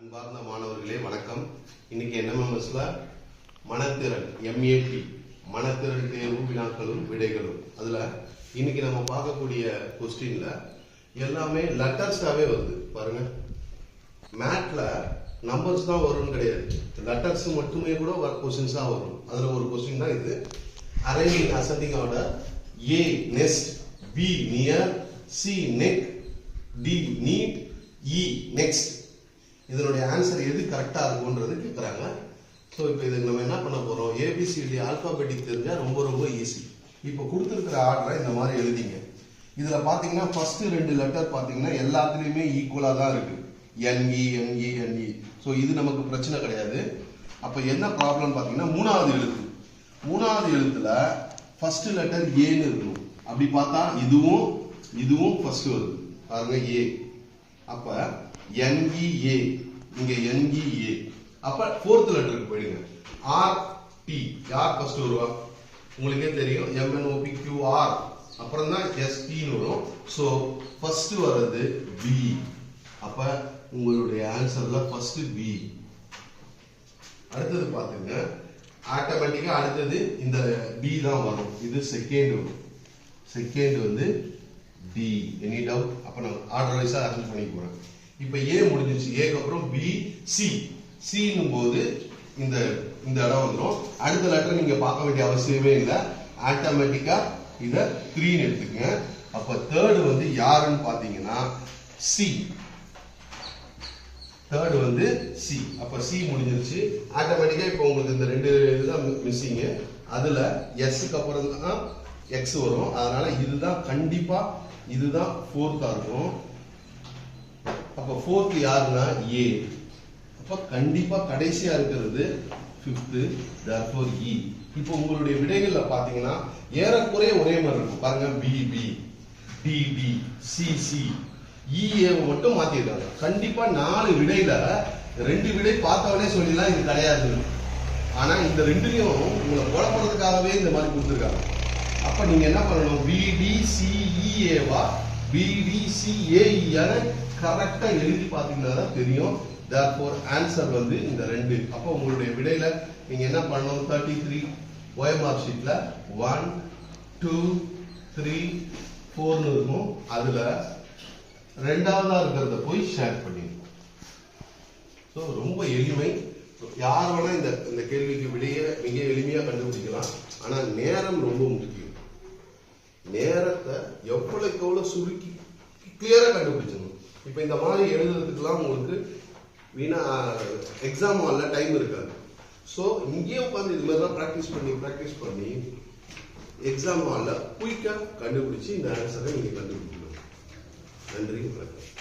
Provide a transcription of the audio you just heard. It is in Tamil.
அன்பார்ந்த மாணவர்களே வணக்கம். இன்னைக்கு என்எம்எம்எஸ்ல மனத்திறன் எம்ஏடி மனத்திறன் தேர்வு வினாக்களும் விடைகளும். அதுல இன்னைக்கு நம்ம பார்க்கக்கூடிய கொஸ்டின்ல எல்லாமே லெட்டர்ஸாவே வருது. பாருங்க. மேட்ல நம்பர்ஸ் தான் வரும்னு கிடையாது. லெட்டர்ஸ் மட்டுமே கூட கொஸ்டின்ஸ் தான் வரும். அதுல ஒரு கொஸ்டின் தான் இது. Arranging ascending order A nest B near C neck D need E next இதனுடைய ஆன்சர் எது கரெக்டாக இருக்கும்ன்றது கேட்குறாங்க ஸோ இப்போ இதுக்கு நம்ம என்ன பண்ண போகிறோம் ஏபிசிடி ஆல்பாபெட்டிக் தெரிஞ்சால் ரொம்ப ரொம்ப ஈஸி இப்போ கொடுத்துருக்கிற ஆர்டரை இந்த மாதிரி எழுதிங்க. இதில் பார்த்தீங்கன்னா ஃபர்ஸ்ட் ரெண்டு லெட்டர் பார்த்தீங்கன்னா எல்லாத்துலேயுமே ஈக்குவலாக தான் இருக்கு. என்இ என்இ என்இ ஸோ இது நமக்கு பிரச்சனை கிடையாது. அப்போ என்ன ப்ராப்ளம் பார்த்தீங்கன்னா மூணாவது எழுத்து. மூணாவது எழுத்துல ஃபர்ஸ்ட் லெட்டர் ஏன்னு இருக்கணும். அப்படி பார்த்தா இதுவும் இதுவும் ஃபர்ஸ்ட் வருது. பாருங்க ஏ அப்போ என்இஏ இங்க என்இஏ அப்ப ஃபோர்த் லெட்டருக்கு போயிடுங்க. ஆர் டி யார் ஃபர்ஸ்ட் வருவா? உங்களுக்கே தெரியும். எம்என்ஓபி கியூ ஆர் அப்புறம் தான் எஸ்பின்னு வரும். ஸோ ஃபர்ஸ்ட் வர்றது பி அப்ப உங்களுடைய ஆன்சர்ல ஃபர்ஸ்ட் பி அடுத்தது பாத்துங்க ஆட்டோமேட்டிக்கா அடுத்தது இந்த பி தான் வரும். இது செகண்ட் வரும். செகண்ட் வந்து டி எனி டவுட் அப்ப நான் ஆர்டர் வைஸா அரேஞ்ச் பண்ணி போறேன். இப்போ ஏ முடிஞ்சிருச்சு. ஏக்கு அப்புறம் பி சி சின்னும் போது இந்த இந்த இடம் வந்துடும் அடுத்த லெட்டர் நீங்க பார்க்க வேண்டிய அவசியமே இல்லை. ஆட்டோமேட்டிக்கா இத த்ரீன்னு எடுத்துக்கங்க. அப்ப தேர்டு வந்து யாருன்னு பாத்தீங்கன்னா சி தேர்டு வந்து சி அப்ப சி முடிஞ்சிருச்சு. ஆட்டோமேட்டிக்கா இப்போ உங்களுக்கு இந்த ரெண்டு இதுதான் மிஸ்ஸிங் அதுல எஸ்க்கு அப்புறம் தான் எக்ஸ் வரும். அதனால இதுதான் கண்டிப்பா இதுதான் ஃபோர்த்தா இருக்கும். அப்ப ஃபோர்த் யாருன்னா ஏ அப்ப கண்டிப்பா கடைசியா இருக்கிறது ஃபிஃப்த்து therefore இ இப்போ உங்களுடைய விடைகள்ல பாத்தீங்கன்னா ஏறக்குறைய ஒரே மாதிரி இருக்கும். பாருங்க பிபி டிபி சிசி இஏவை இஏ மட்டும் மாத்திருக்காங்க கண்டிப்பா நாலு விடையில ரெண்டு விடை பார்த்தவனே சொல்லிடலாம் இது கிடையாது. ஆனா இந்த ரெண்டுலையும் உங்களை குழப்பறதுக்காகவே இந்த மாதிரி கொடுத்துருக்காங்க. அப்ப நீங்க என்ன பண்ணணும்? பிடிசிஇஏவா e, பிடிசிஏஇயான கரெக்டா எழுதி பாத்தீங்கன்னா தான் தெரியும். தேர்ஃபோர் ஆன்சர் வந்து இந்த ரெண்டு. அப்போ உங்களுடைய விடையில நீங்க என்ன பண்ணணும்? தேர்ட்டி த்ரீ ஓஎம்ஆர் ஷீட்ல ஒன் டூ த்ரீ ஃபோர்னு இருக்கும். அதுல ரெண்டாவதா இருக்கிறத போய் ஷேர் பண்ணிடணும் ஸோ ரொம்ப எளிமை. யார் வேணா இந்த இந்த கேள்விக்கு விடையே மிக எளிமையா கண்டுபிடிக்கலாம். ஆனா நேரம் ரொம்ப முக்கியம். நேரத்தை எவ்வளவுக்கு எவ்வளவு சுருக்கி கிளியரா கண்டுபிடிச்சிடணும். இப்போ இந்த மாதிரி எழுதுறதுக்கெல்லாம் உங்களுக்கு வீணா எக்ஸாம் ஹாலில் டைம் இருக்காது. ஸோ இங்கேயே உட்காந்து இது மாதிரி தான் ப்ராக்டிஸ் பண்ணி ப்ராக்டிஸ் பண்ணி எக்ஸாம் ஹாலில் குயிக்காக கண்டுபிடிச்சி இந்த ஆன்சரை நீங்கள் கண்டுபிடிக்கணும். நன்றி வணக்கம்.